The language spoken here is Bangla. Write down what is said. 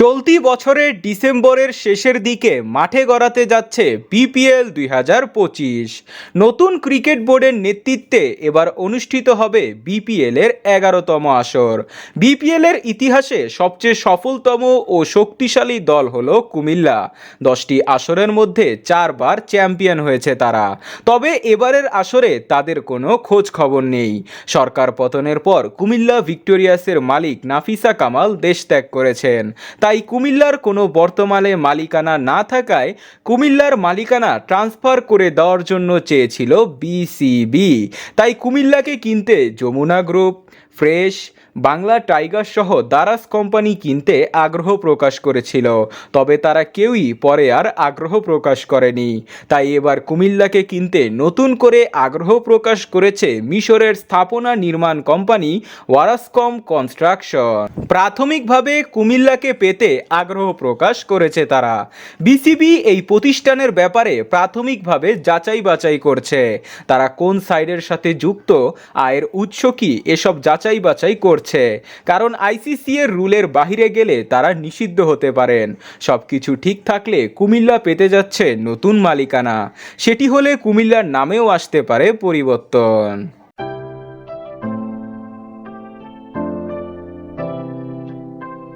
চলতি বছরের ডিসেম্বরের শেষের দিকে মাঠে গড়াতে যাচ্ছে বিপিএল দুই হাজার পঁচিশ। নতুন ক্রিকেট বোর্ডের নেতৃত্বে এবার অনুষ্ঠিত হবে বিপিএল এর এগারোতম আসর। বিপিএল এর ইতিহাসে সবচেয়ে সফলতম ও শক্তিশালী দল হল কুমিল্লা। দশটি আসরের মধ্যে চারবার চ্যাম্পিয়ন হয়েছে তারা। তবে এবারের আসরে তাদের কোনো খোঁজ খবর নেই। সরকার পতনের পর কুমিল্লা ভিক্টোরিয়াসের মালিক নাফিসা কামাল দেশ ত্যাগ করেছেন। তাই কুমিল্লার কোনো বর্তমানে মালিকানা না থাকায় কুমিল্লার মালিকানা ট্রান্সফার করে দেওয়ার জন্য চেয়েছিল বিসিবি তাই কুমিল্লাকে কিনতে Jamuna group, Fresh, Bangla tiger সহ দারাস কোম্পানি কিনতে আগ্রহ প্রকাশ করেছিল। তবে তারা কেউই পরে আর আগ্রহ প্রকাশ করেনি। তাই এবার কুমিল্লাকে কিনতে নতুন করে আগ্রহ প্রকাশ করেছে মিশরের স্থাপনা নির্মাণ কোম্পানি ওয়ারাসকম কনস্ট্রাকশন। প্রাথমিকভাবে কুমিল্লাকে পেতে আগ্রহ প্রকাশ করেছে তারা। বিসিবি এই প্রতিষ্ঠানের ব্যাপারে প্রাথমিকভাবে যাচাই বাছাই করছে। তারা কোন সাইডের সাথে যুক্ত, আয়ের উৎস কি, এসব যাচাই বাছাই করছে। কারণ আইসিসি এর রুলের বাহিরে গেলে তারা নিষিদ্ধ হতে পারেন। সব কিছু ঠিক থাকলে কুমিল্লা পেতে যাচ্ছে নতুন মালিকানা। সেটি হলে কুমিল্লার নামেও আসতে পারে পরিবর্তন।